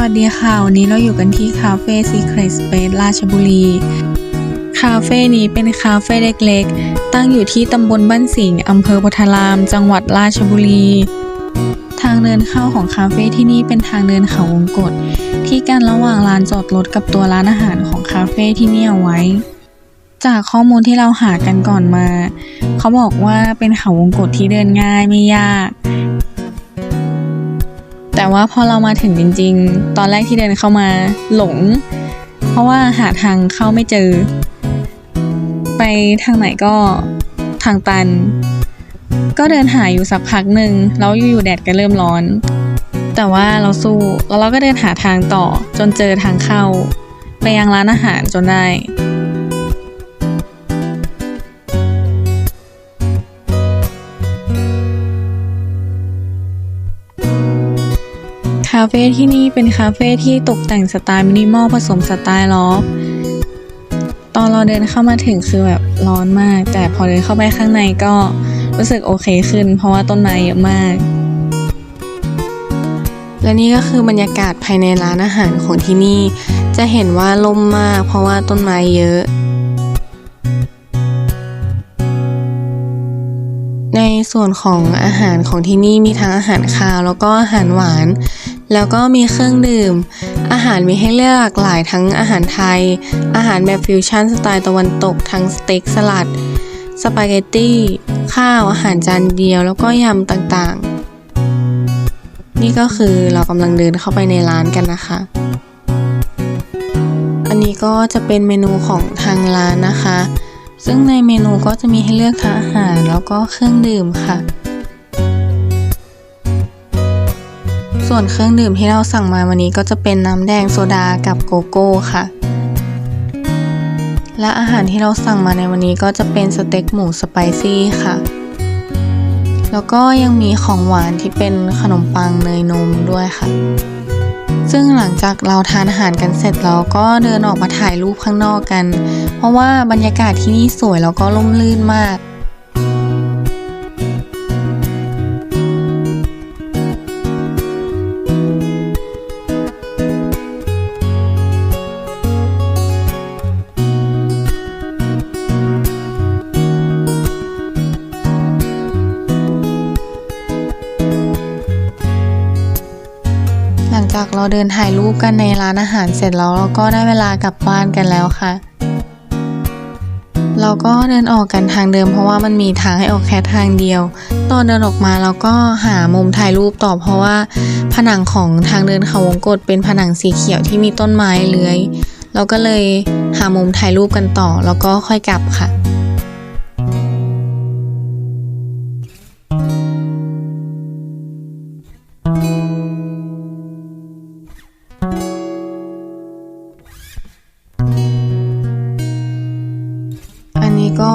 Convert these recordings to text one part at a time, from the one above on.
วัสดีค่ะ วันนี้เราอยู่กันที่คาเฟ่ Secret Space ราชบุรี คาเฟ่นี้เป็นคาเฟ่เล็กๆ ตั้งอยู่ที่ตำบลบ้านสิงห์อำเภอโพธาราม จังหวัดราชบุรี ทางเดินเข้าของคาเฟ่ที่นี่เป็นทางเดินเขาวงกตที่กั้นระหว่างลานจอดรถกับตัวร้านอาหารของคาเฟ่ที่นี่เอาไว้ จากข้อมูลที่เราหากันก่อนมา เขาบอกว่าเป็นเขาวงกตที่เดินง่ายไม่ยาก แต่ว่าพอเรามาถึงจริง ๆ ตอนแรกที่เดินเข้ามาหลง เพราะว่าหาทางเข้าไม่เจอ ไปทางไหนก็ทางตัน ก็เดินหาอยู่สักพักหนึ่งแล้วอยู่ๆแดดก็เริ่มร้อน แต่ว่าเราสู้แล้วเราก็เดินหาทางต่อจนเจอทางเข้า ไปยังร้านอาหารจนได้าเฟ่ที่นี่เป็นคาเฟ่ที่ตกแต่งสไตล์มินิมอลผสมสไตล์ล็อตอนเราเดินเข้ามาถึงคือแบบร้อนมาก แต่พอเดินเข้าไปข้างในก็รู้สึกโอเคขึ้น เพราะว่าต้นไม้เยอะมาก และนี่ก็คือบรรยากาศภายในร้านอาหารของที่นี่ จะเห็นว่าล่มมาก เพราะว่าต้นไม้เยอะ ในส่วนของอาหารของที่นี่มีทั้งอาหารคาวแล้วก็อาหารหวาน แล้วก็มีเครื่องดื่ม อาหารมีให้เลือกหลากหลายทั้งอาหารไทย อาหารแบบฟิวชั่นสไตล์ตะวันตกทั้งสเต็กสลัด สปาเกตตี้ ข้าวอาหารจานเดียว แล้วก็ยำต่างๆ นี่ก็คือเรากำลังเดินเข้าไปในร้านกันนะคะ อันนี้ก็จะเป็นเมนูของทางร้านนะคะ ซึ่งในเมนูก็จะมีให้เลือกทั้งอาหารแล้วก็เครื่องดื่มค่ะ ส่วนเครื่องดื่มที่เราสั่งมาวันนี้ก็จะเป็นน้ำแดงโซดากับโกโก้ค่ะ และอาหารที่เราสั่งมาในวันนี้ก็จะเป็นสเต็กหมูสไปซี่ค่ะ แล้วก็ยังมีของหวานที่เป็นขนมปังเนยนมด้วยค่ะ ซึ่งหลังจากเราทานอาหารกันเสร็จเราก็เดินออกมาถ่ายรูปข้างนอกกัน เพราะว่าบรรยากาศที่นี่สวยแล้วก็ร่มรื่นมาก หลังจากเราเดินถ่ายรูปกันในร้านอาหารเสร็จแล้วเราก็ได้เวลากลับบ้านกันแล้วค่ะ เราก็เดินออกกันทางเดิมเพราะว่ามันมีทางให้ออกแค่ทางเดียว ตอนเดินออกมาเราก็หามุมถ่ายรูปต่อเพราะว่า ผนังของทางเดินเขาวงกตเป็นผนังสีเขียวที่มีต้นไม้เลื้อย เราก็เลยหามุมถ่ายรูปกันต่อแล้วก็ค่อยกลับค่ะ นี้ก็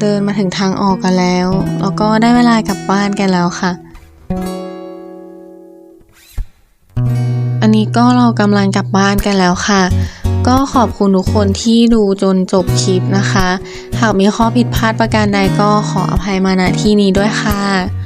เดินมาถึงทางออกกันแล้ว แล้วก็ได้เวลากลับบ้านกันแล้วค่ะ อันนี้ก็เรากำลังกลับบ้านกันแล้วค่ะ ก็ขอบคุณทุกคนที่ดูจนจบคลิปนะคะ หากมีข้อผิดพลาดประการใดก็ขออภัยมาณที่นี้ด้วยค่ะ